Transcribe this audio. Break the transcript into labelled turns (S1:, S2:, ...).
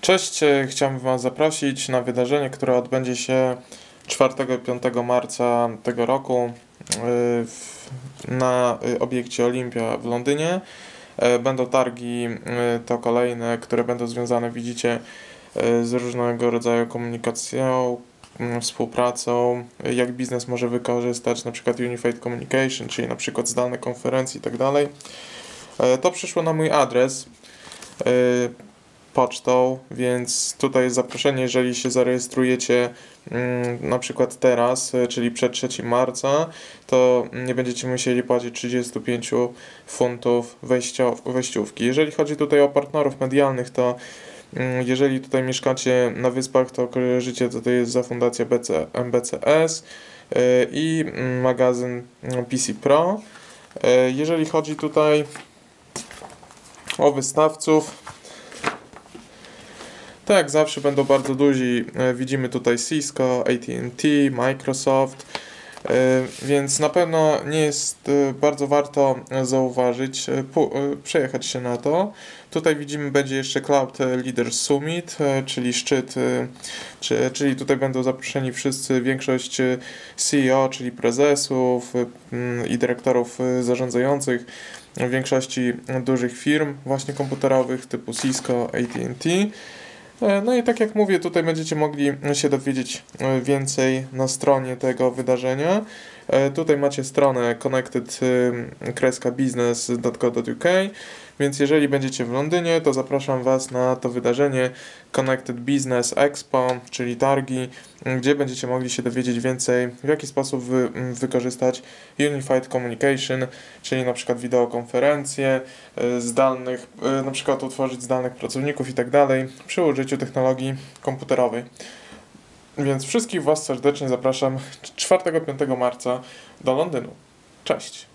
S1: Cześć, e, chciałbym Was zaprosić na wydarzenie, które odbędzie się 4-5 marca tego roku e, na e, obiekcie Olimpia w Londynie. Będą targi, to kolejne, które będą związane, widzicie, z różnego rodzaju komunikacją, m, współpracą, jak biznes może wykorzystać przykład Unified Communication, czyli przykład zdalne konferencje i tak dalej. To przyszło na mój adres pocztą, więc tutaj jest zaproszenie, jeżeli się zarejestrujecie mm, na przykład teraz, e, czyli przed 3 marca, to nie będziecie musieli płacić 35 funtów wejściówki. Jeżeli chodzi tutaj o partnerów medialnych, to mm, jeżeli tutaj mieszkacie na wyspach, to kojarzycie, co to jest za fundacja BC, MBCS e, i mm, magazyn PC Pro. E, Jeżeli chodzi tutaj o wystawców, tak zawsze będą bardzo duzi. E, Widzimy tutaj Cisco, AT&T, Microsoft, e, więc na pewno nie jest e, bardzo warto zauważyć, przejechać się na to. Tutaj widzimy będzie jeszcze Cloud Leaders Summit, czyli szczyt, czy, czyli tutaj będą zaproszeni wszyscy, większość CEO, czyli prezesów i dyrektorów zarządzających większości dużych firm właśnie komputerowych typu Cisco, AT&T. E, No i tak jak mówię, tutaj będziecie mogli się dowiedzieć e, więcej na stronie tego wydarzenia. E, Tutaj macie stronę connected-business.co.uk, więc jeżeli będziecie w Londynie, to zapraszam Was na to wydarzenie Connected Business Expo, czyli targi, gdzie będziecie mogli się dowiedzieć więcej, w jaki sposób wy, wykorzystać Unified Communication, czyli na przykład wideokonferencje, e, zdalnych, e, na przykład utworzyć zdalnych pracowników i tak dalej przy użyciu technologii komputerowej. Więc wszystkich Was serdecznie zapraszam 4-5 marca do Londynu. Cześć!